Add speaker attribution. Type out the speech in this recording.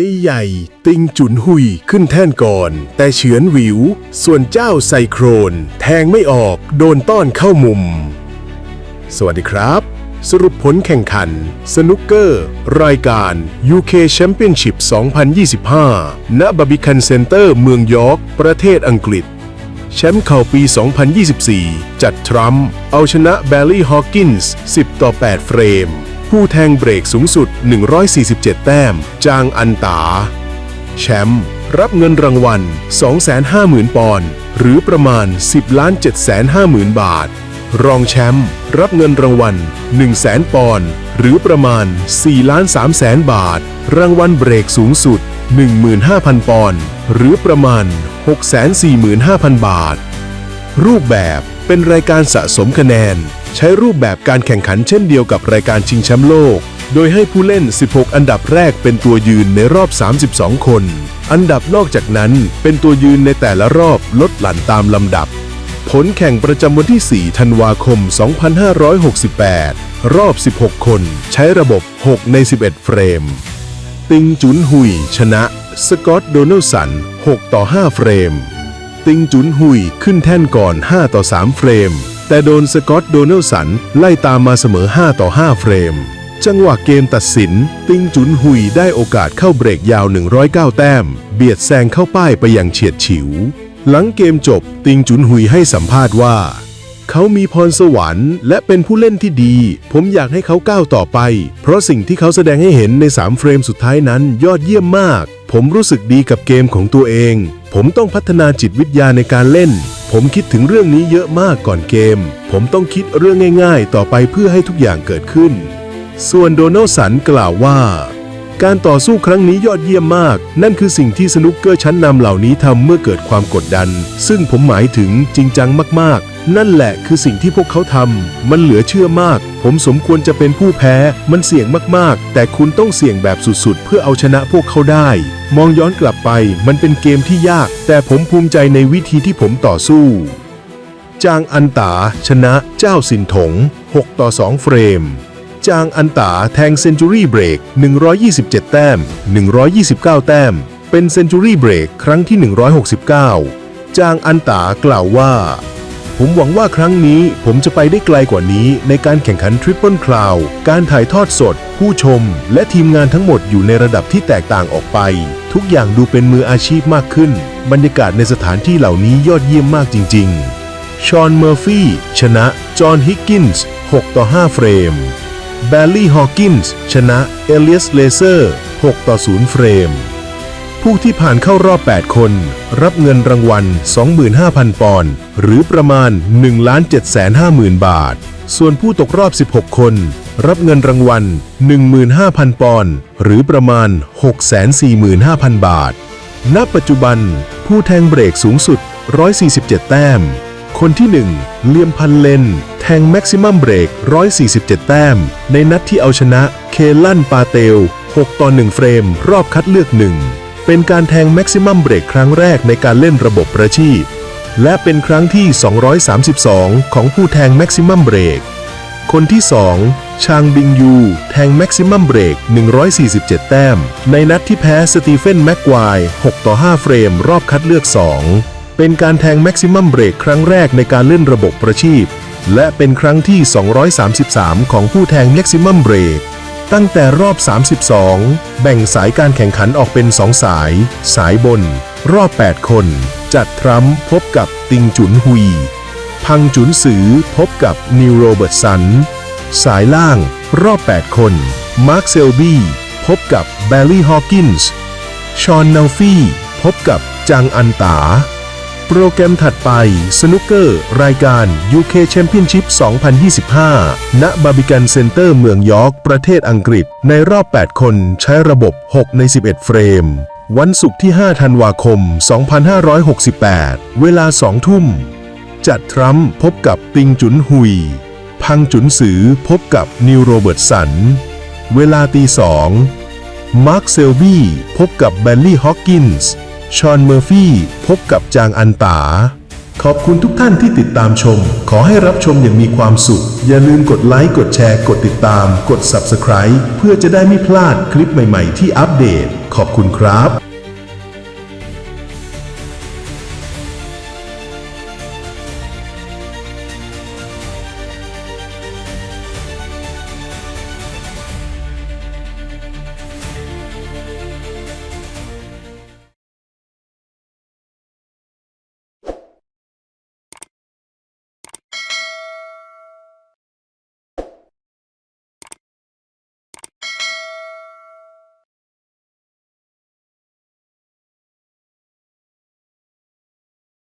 Speaker 1: ตีใหญ่ ติงจุนหุยขึ้นแท่นก่อน แต่เฉือนหวิว ส่วนเจ้าไซโครน แทงไม่ออกโดนต้อนเข้ามุม สวัสดีครับ สรุปผลแข่งขัน สนุกเกอร์ รายการ UK Championship 2025 ณบาบิคันเซ็นเตอร์เมืองยอร์กประเทศอังกฤษแชมป์เข่าปี 2024 จัดทรัมป์เอาชนะแบลลี่ฮอ w กินส์ 10 ต่อ 8 เฟรม ผู้แทงเบรกสูงสุด 147 แต้ม จางอันตา แชมป์รับเงินรางวัล 250,000 ปอนด์หรือประมาณ 10 ล้าน 750,000 บาท รองแชมป์รับเงินรางวัล 100,000 ปอนด์หรือประมาณ 4 ล้าน300,000บาท รางวัลเบรกสูงสุด 15,000 ปอนด์หรือประมาณ 645,000 บาท รูปแบบเป็นรายการสะสมคะแนน ใช้รูปแบบการแข่งขันเช่นเดียวกับรายการชิงแชมป์โลก โดยให้ผู้เล่น 16 อันดับแรกเป็นตัวยืนในรอบ 32 คน อันดับนอกจากนั้นเป็นตัวยืนในแต่ละรอบลดหลั่นตามลำดับ ผลแข่งประจำวันที่ 4 ธันวาคม 2568 รอบ 16 คน ใช้ระบบ 6 ใน 11 เฟรม ติงจุนหุย ชนะ สกอตต์โดนัลสัน 6 ต่อ 5 เฟรม ติงจุนหุยขึ้นแท่นก่อน 5 ต่อ 3 เฟรม แต่โดนสกอตต์โดนัลสันไล่ตามมาเสมอ 5 ต่อ 5 เฟรม จังหวะเกมตัดสิน ติงจุนหุยได้โอกาสเข้าเบรกยาว 109 แต้ม เบียดแซงเข้าป้ายไปอย่างเฉียดฉิว หลังเกมจบ ติงจุนหุยให้สัมภาษณ์ว่า เขามีพรสวรรค์ และเป็นผู้เล่นที่ดี ผมอยากให้เขาก้าวต่อไป เพราะสิ่งที่เขาแสดงให้เห็นใน 3 เฟรมสุดท้ายนั้นยอดเยี่ยมมาก ผมรู้สึกดีกับเกมของตัวเอง ผมต้องพัฒนาจิตวิทยาในการเล่น ผมคิดถึงเรื่องนี้เยอะมากก่อนเกม ผมต้องคิดเรื่องง่าย ๆ ต่อไปเพื่อให้ทุกอย่างเกิดขึ้น ส่วนโดนัลสันกล่าวว่า การต่อสู้ครั้งนี้ยอดเยี่ยมมาก นั่นคือสิ่งที่สนุกเกอร์ชั้นนำเหล่านี้ทำเมื่อเกิดความกดดัน ซึ่งผมหมายถึงจริงจังมากๆ นั่นแหละคือสิ่งที่พวกเขาทำมันเหลือเชื่อมาก ผมสมควรจะเป็นผู้แพ้ มันเสี่ยงมากๆ แต่คุณต้องเสี่ยงแบบสุดๆ เพื่อเอาชนะพวกเขาได้ มองย้อนกลับไป มันเป็นเกมที่ยาก แต่ผมภูมิใจในวิธีที่ผมต่อสู้จางอันตา ชนะเจ้าสินถง 6 ต่อ 2 เฟรม จางอันตาแทงเซนจูรี่เบรก 127 แต้ม 129 แต้ม เป็นเซนจูรี่เบรกครั้งที่ 169 จางอันตากล่าวว่า ผมหวังว่าครั้งนี้ผมจะไปได้ไกลกว่านี้ในการแข่งขันทริปเปิลคลาวการถ่ายทอดสด ผู้ชม และทีมงานทั้งหมดอยู่ในระดับที่แตกต่างออกไป ทุกอย่างดูเป็นมืออาชีพมากขึ้น บรรยากาศในสถานที่เหล่านี้ยอดเยี่ยมมากจริง ๆ ชอนเมอร์ฟี่ชนะ จอห์นฮิกกินส์ 6 ต่อ 5 เฟรม แบลลี่ฮอ w กินส์ชนะเอเลียสเลเซอร์ 6 ต่อ 0 เฟรม ผู้ที่ผ่านเข้ารอบ 8 คน รับเงินรางวัล 25,000 ปอนด์หรือประมาณ 1,750,000 บาท ส่วนผู้ตกรอบ 16 คน รับเงินรางวัล 15,000 ปอนด์หรือประมาณ 645,000 บาท ณ ปัจจุบัน ผู้แทงเบรกสูงสุด 147 แต้ม คนที่ 1 เลียมพันเลน แทงแม็กซิมัมเบรก 147 แต้ม ในนัดที่เอาชนะเคลันปาเตล 6 ต่อ 1 เฟรม รอบคัดเลือกหนึ่งเป็นการแทงแม็กซิมัมเบรกครั้งแรกในการเล่นระบบประชีพ และเป็นครั้งที่ 232 ของผู้แทงแม็กซิมัมเบรก คนที่ 2 ชางบิงยู แทงแม็กซิมัมเบรก 147 แต้ม ในนัดที่แพ้สตีเฟนแม็กควาย 6 ต่อ 5 เฟรม รอบคัดเลือก 2 เป็นการแทงแม็กซิมัมเบรกครั้งแรกในการเล่นระบบประชีพ และเป็นครั้งที่ 233 ของผู้แทงแม็กซิมัมเบรกตั้งแต่รอบ 32 แบ่งสายการแข่งขันออกเป็น 2 สาย สายบน รอบ 8 คน จัดทรัมป์พบกับติงจุนฮุย พังจุนซือพบกับนิวโรเบิร์ตสัน สายล่าง รอบ 8 คน มาร์คเซลบี้พบกับแบลลี่ฮอ w กินส์ ชอนนาฟี่พบกับจังอันตา โปรแกรมถัดไป สนุกเกอร์ รายการ UK Championship 2025 ณ บาบิกันเซ็นเตอร์เมืองยอร์กประเทศอังกฤษ ในรอบ 8 คนใช้ระบบ 6 ใน 11 เฟรม วันศุกร์ที่ 5 ธันวาคม 2568 เวลา 2 ทุ่ม จัดทรัมป์พบกับติงจุนฮุย พังจุนซือพบกับนิวโรเบิร์ตสัน เวลาตีสองมาร์คเซลบี้พบกับแบลลี่ฮอ w กินส์ ชอนเมอร์ฟี่ พบกับจางอันตา ขอบคุณทุกท่านที่ติดตามชม ขอให้รับชมอย่างมีความสุข อย่าลืมกดไลค์ กดแชร์ กดติดตาม กด Subscribe เพื่อจะได้ไม่พลาดคลิปใหม่ ๆ ที่อัปเดต ขอบคุณครับ